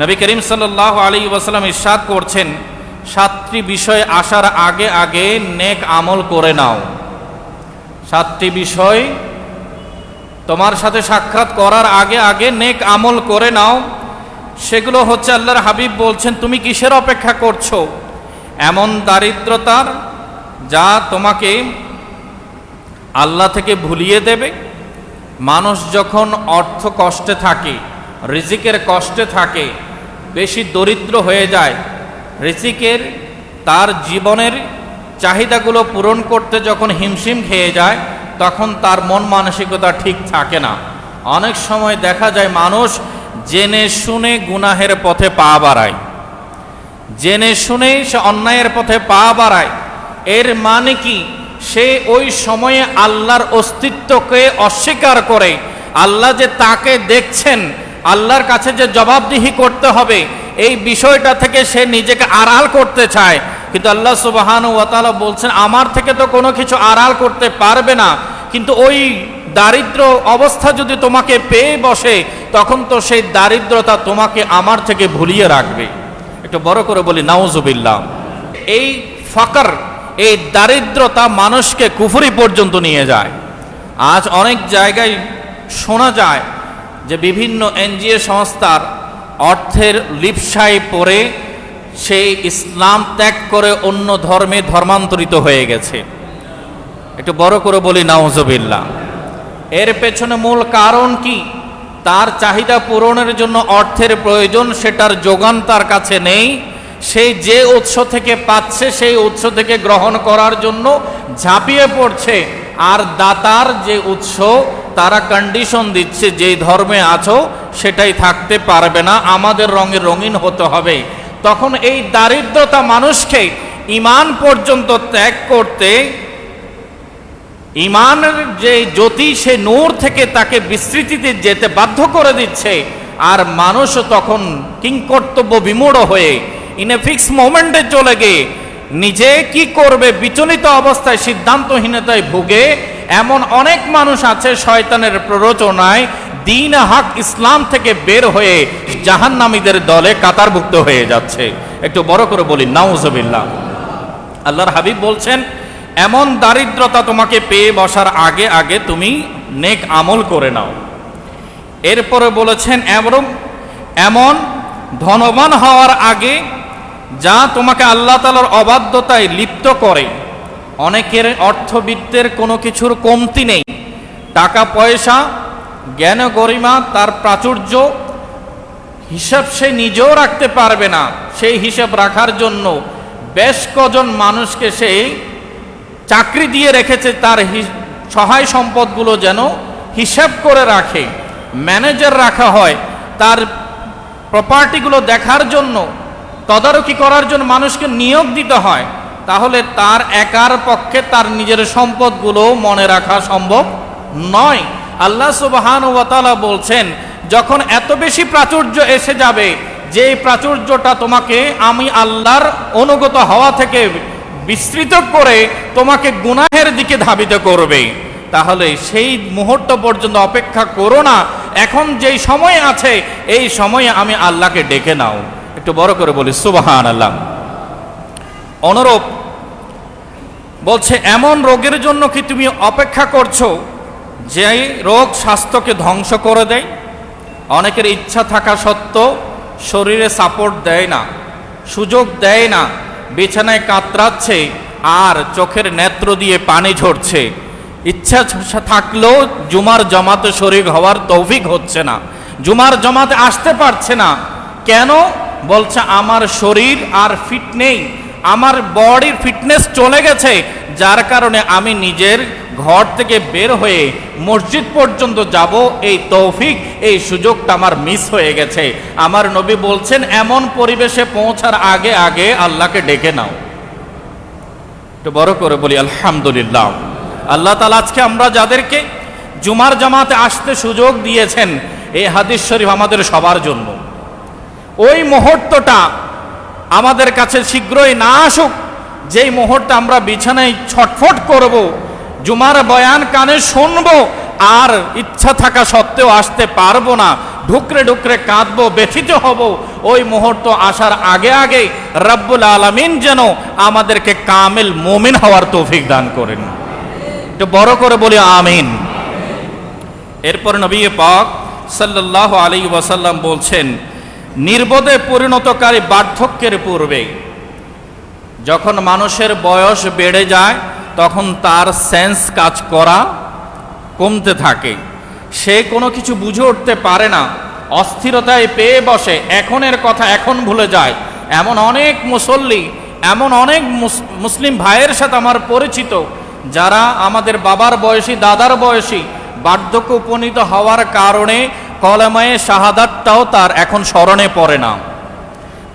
নবী করিম সাল্লাহ আলী ওয়াসাল্লাম ইরশাদ করছেন, সাতটি বিষয় আসার আগে আগে নেক আমল করে নাও। সাতটি বিষয় তোমার সাথে সাক্ষাৎ করার আগে আগে নেক আমল করে নাও। সেগুলো হচ্ছে আল্লাহর হাবিব বলছেন, তুমি কিসের অপেক্ষা করছ? এমন দারিদ্রতার যা তোমাকে আল্লাহ থেকে ভুলিয়ে দেবে। মানুষ যখন অর্থ কষ্টে থাকে, রিজিকের কষ্টে থাকে বেশি দরিদ্র হয়ে যায়। রিজিকের তার জীবনের চাহিদাগুলো পূরণ করতে যখন হিমশিম খেয়ে যায়, তখন তার মন মানসিকতা ঠিক থাকে না। অনেক সময় দেখা যায় মানুষ জেনে শুনে গুনাহের পথে পা বাড়ায়। জেনে শুনে সে অন্যায়ের পথে পা বাড়ায়। এর মানে কি? সে ওই সময়ে আল্লাহর অস্তিত্বকে অস্বীকার করে। আল্লাহ যে তাকে দেখছেন আল্লাহর কাছে যে জবাবদিহি করতে হবে, এই বিষয়টা থেকে সে নিজেকে আড়াল করতে চায়। কিন্তু আল্লাহ সুবাহান ওয়াতালা বলছেন, আমার থেকে তো কোনো কিছু আড়াল করতে পারবে না। কিন্তু ওই দারিদ্র অবস্থা যদি তোমাকে পেয়ে বসে, তখন তো সেই দারিদ্রতা তোমাকে আমার থেকে ভুলিয়ে রাখবে। একটু বড় করে বলি নাউজুবিল্লাহ এই ফাকার, এই দারিদ্রতা মানুষকে কুফুরি পর্যন্ত নিয়ে যায়। আজ অনেক জায়গায় শোনা যায় যে বিভিন্ন এনজিও সংস্থার অর্থের লিপসায় পড়ে সেই ইসলাম ত্যাগ করে অন্য ধর্মে ধর্মান্তরিত হয়ে গেছে। একটু বড় করে বলি নাউজবিল্লা এর পেছনে মূল কারণ কি? তার চাহিদা পূরণের জন্য অর্থের প্রয়োজন, সেটার যোগান তার কাছে নেই। সে যে উৎস থেকে পাচ্ছে, সেই উৎস থেকে গ্রহণ করার জন্য ঝাঁপিয়ে পড়ছে। আর দাতার যে উৎস তারা কন্ডিশন দিচ্ছে, যেই ধর্মে আছো, সেটাই থাকতে পারবে না, আমাদের রঙে রঙিন হতে হবে। তখন এই দারিদ্রতা মানুষকে ইমান পর্যন্ত ত্যাগ করতে ইমানের যে জ্যোতি, সে নূর থেকে তাকে বিস্তৃতিতে যেতে বাধ্য করে দিচ্ছে। আর মানুষও তখন কিংকর্তব্য বিমূঢ় হয়ে ইন এ ফিক্স মোমেন্টে চলে গিয়ে, নিজে কি করবে, বিচলিত অবস্থায়, সিদ্ধান্তহীনতায় ভুগে এমন অনেক মানুষ আছে শয়তানের প্ররোচনায় দিন হক ইসলাম থেকে বের হয়ে জাহান্নামীদের দলে কাতারভুক্ত হয়ে যাচ্ছে। একটু বড় করে বলি, নাউজবিল্লাহ। আল্লাহর হাবিব বলছেন, এমন দারিদ্রতা তোমাকে পেয়ে বসার আগে আগে তুমি নেক আমল করে নাও। এরপরে বলেছেন এমন এমন ধনবান হওয়ার আগে যা তোমাকে আল্লাহ তালার অবাধ্যতায় লিপ্ত করে অনেকের অর্থবিত্তের কোনো কিছুর কমতি নেই। টাকা, পয়সা, জ্ঞান গরিমা, তার প্রাচুর্য হিসাব সে নিজেও রাখতে পারবে না। সেই হিসাব রাখার জন্য বেশ কজন মানুষকে সে চাকরি দিয়ে রেখেছে, তার সহায় সম্পদগুলো যেন হিসাব করে রাখে। ম্যানেজার রাখা হয়, তার প্রপার্টিগুলো দেখার জন্য, তদারকি করার জন্য মানুষকে নিয়োগ দিতে হয়। তাহলে তার একার পক্ষে তার নিজের সম্পদগুলো মনে রাখা সম্ভব নয়। আল্লাহ সুবহান ওয়াতালা বলছেন, যখন এত বেশি প্রাচুর্য এসে যাবে যে প্রাচুর্যটা তোমাকে আমি আল্লাহর অনুগত হওয়া থেকে বিস্তৃত করে তোমাকে গুনাহের দিকে ধাবিত করবে। তাহলে সেই মুহূর্ত পর্যন্ত অপেক্ষা করো না। এখন যেই সময় আছে, এই সময়ে আমি আল্লাহকে ডেকে নাও। একটু বড় করে বলি সুবাহান আল্লাহ অনুরূপ বলছে, এমন রোগের জন্য কি তুমি অপেক্ষা করছ যে রোগ স্বাস্থ্যকে ধ্বংস করে দেয়? অনেকের ইচ্ছা থাকা সত্ত্বেও শরীরে সাপোর্ট দেয় না, সুযোগ দেয় না, বিছানায় কাতরাচ্ছে আর চোখের নেত্র দিয়ে পানি ঝরছে। ইচ্ছা থাকলেও জুমার জমাতে শরীর হওয়ার তৌফিক হচ্ছে না, জুমার জমাতে আসতে পারছে না। কেন? বলছে, আমার শরীর আর ফিট নেই আমার বডির ফিটনেস চলে গেছে, যার কারণে আমি নিজের ঘর থেকে বের হয়ে মসজিদ পর্যন্ত যাব। এই তৌফিক, এই সুযোগটা আমার মিস হয়ে গেছে। আমার নবী বলছেন, এমন পরিবেশে পৌঁছার আগে আগে আল্লাহকে ডেকে নাও। একটু বড় করে বলি, আলহামদুলিল্লাহ। আল্লাহ তালা আজকে আমরা যাদেরকে জুমার জামাতে আসতে সুযোগ দিয়েছেন, এই হাদিস শরীফ আমাদের সবার জন্য। ওই মুহূর্তটা আমাদের কাছে শীঘ্রই না আসুক। যেই মুহূর্তে আমরা বিছানায় ছটফট করব, জুমার বয়ান কানে শুনব, আর ইচ্ছা থাকা সত্ত্বেও আসতে পারব না, ঢুকরে ঢুকরে কাঁদবো, ব্যথিত হব, ওই মুহূর্ত আসার আগে আগে রব্বুল আলমিন যেন আমাদেরকে কামেল মোমিন হওয়ার তৌফিক দান করেন। একটু বড় করে বলি আমিন। এরপর নবী পাক সাল্লাল্লাহু আলী ওয়াসাল্লাম বলছেন, নির্বোধে পরিণতকারী বার্ধক্যের পূর্বে। যখন মানুষের বয়স বেড়ে যায়, তখন তার সেন্স কাজ করা কমতে থাকে। সে কোনো কিছু বুঝে উঠতে পারে না। অস্থিরতায় পেয়ে বসে, এখনের কথা এখন ভুলে যায়। এমন অনেক মুসল্লি, এমন অনেক মুস- মুসলিম ভাইয়ের সাথে আমার পরিচিত, যারা আমাদের বাবার বয়সী, দাদার বয়সী, বার্ধক্য উপনীত হওয়ার কারণে কলেমায়ে শাহাদাতটাও তার এখন স্মরণে পড়ে না।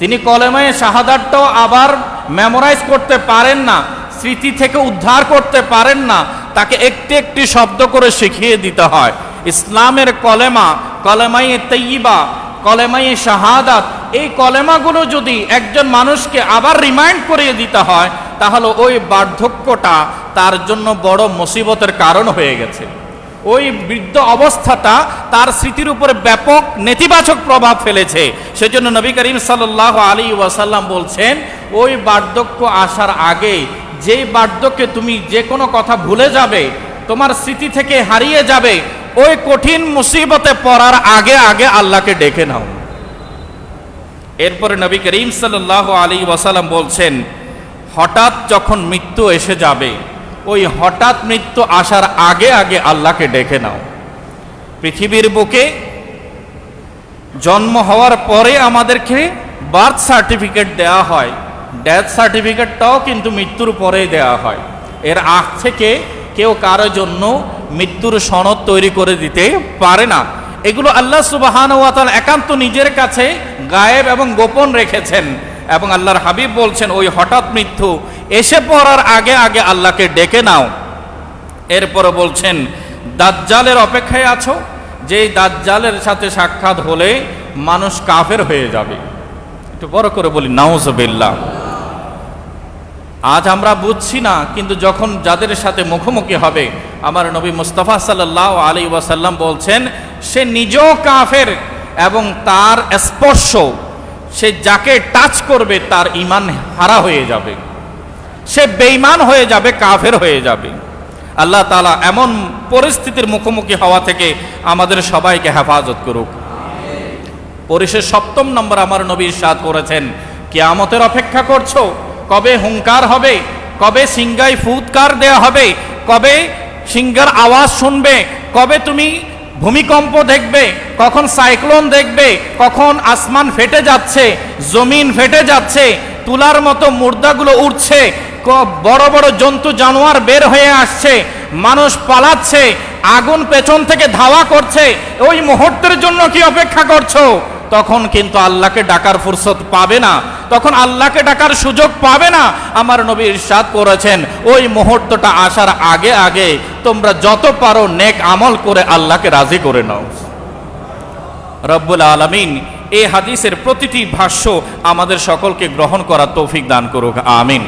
তিনি কলেমায়ে শাহাদাতটাও আবার মেমোরাইজ করতে পারেন না, স্মৃতি থেকে উদ্ধার করতে পারেন না, তাকে একটি একটি শব্দ করে শিখিয়ে দিতে হয়। ইসলামের কলেমা কলেমাই তৈবা কলেমাই শাহাদাত, এই কলেমাগুলো যদি একজন মানুষকে আবার রিমাইন্ড করিয়ে দিতে হয়, তাহলে ওই বার্ধক্যটা তার জন্য বড় মুসিবতের কারণ হয়ে গেছে। ওই বৃদ্ধ অবস্থাটা তার স্মৃতির উপরে ব্যাপক নেতিবাচক প্রভাব ফেলেছে। সেজন্য নবী করিম সাল্লাহ আলী ওয়াসাল্লাম বলছেন, ওই বার্ধক্য আসার আগে যেই বার্ধক্যে তুমি যে কোনো কথা ভুলে যাবে, তোমার স্মৃতি থেকে হারিয়ে যাবে, ওই কঠিন মুসিবতে পড়ার আগে আগে আল্লাহকে ডেকে নাও। এরপরে নবী করিম সাল্লাহ আলী ওয়াসাল্লাম বলছেন, হঠাৎ যখন মৃত্যু এসে যাবে ওই হঠাৎ মৃত্যু আসার আগে আগে আল্লাহকে ডেকে নাও। পৃথিবীর বুকে জন্ম হওয়ার পরে আমাদেরকে বার্থ সার্টিফিকেট দেওয়া হয়। ডেথ সার্টিফিকেটটাও কিন্তু মৃত্যুর পরেই দেওয়া হয়। এর আগ থেকে কেউ কারও জন্য মৃত্যুর সনদ তৈরি করে দিতে পারে না। এগুলো আল্লাহ সুবাহান ওয়াতাল একান্ত নিজের কাছে গায়েব এবং গোপন রেখেছেন। এবং আল্লাহর হাবিব বলছেন, ওই হঠাৎ মৃত্যু এসে পড়ার আগে আগে আল্লাহকে ডেকে নাও। এরপরে বলছেন, দাজ্জালের অপেক্ষায় আছো? যেই দাজ্জালের সাথে সাক্ষাৎ হলে মানুষ কাফের হয়ে যাবে। একটু বড় করে বলি, নাউজবিল্লাহ। আজ আমরা বুঝছি না, কিন্তু যখন যাদের সাথে মুখোমুখি হবে, আমার নবী মুস্তাফা সাল্লাহ আলী ওয়াসাল্লাম বলছেন, সে নিজেও কাফের এবং তার স্পর্শ, সে যাকে টাচ করবে, তার ইমান হারা হয়ে যাবে। সে বেইমান হয়ে যাবে, কাফের হয়ে যাবে। আল্লাহ তালা এমন পরিস্থিতির মুখোমুখি হওয়া থেকে আমাদের সবাইকে হেফাজত করুক। পরিশেষ সপ্তম নম্বর আমার নবী সাদ করেছেন, কেয়ামতের অপেক্ষা করছ? কবে হুঙ্কার হবে? কবে সিঙ্গাই ফুৎকার দেয়া হবে? কবে সিঙ্গার আওয়াজ শুনবে? কবে তুমি ভূমিকম্প দেখবে? কখন সাইক্লোন দেখবে? কখন আসমান ফেটে যাচ্ছে? জমিন ফেটে যাচ্ছে? তুলার মতো মুর্দাগুলো উঠছে বড় বড় জন্তু জানোয়ার বের হয়ে আসছে, মানুষ পালাচ্ছে, আগুন পেছন থেকে ধাওয়া করছে, ওই মুহূর্তের জন্য কি অপেক্ষা করছ? তখন কিন্তু আল্লাহকে ডাকার ফুরসত পাবে না, তখন আল্লাহকে ডাকার সুযোগ পাবে না। আমার নবী ইরশাদ করেছেন, ওই মুহূর্তটা আসার আগে আগে তোমরা যত পারো নেক আমল করে আল্লাহকে রাজি করে নাও। রব্বুল আলমিন এই হাদিসের প্রতিটি ভাষ্য আমাদের সকলকে গ্রহণ করার তৌফিক দান করুক, আমিন।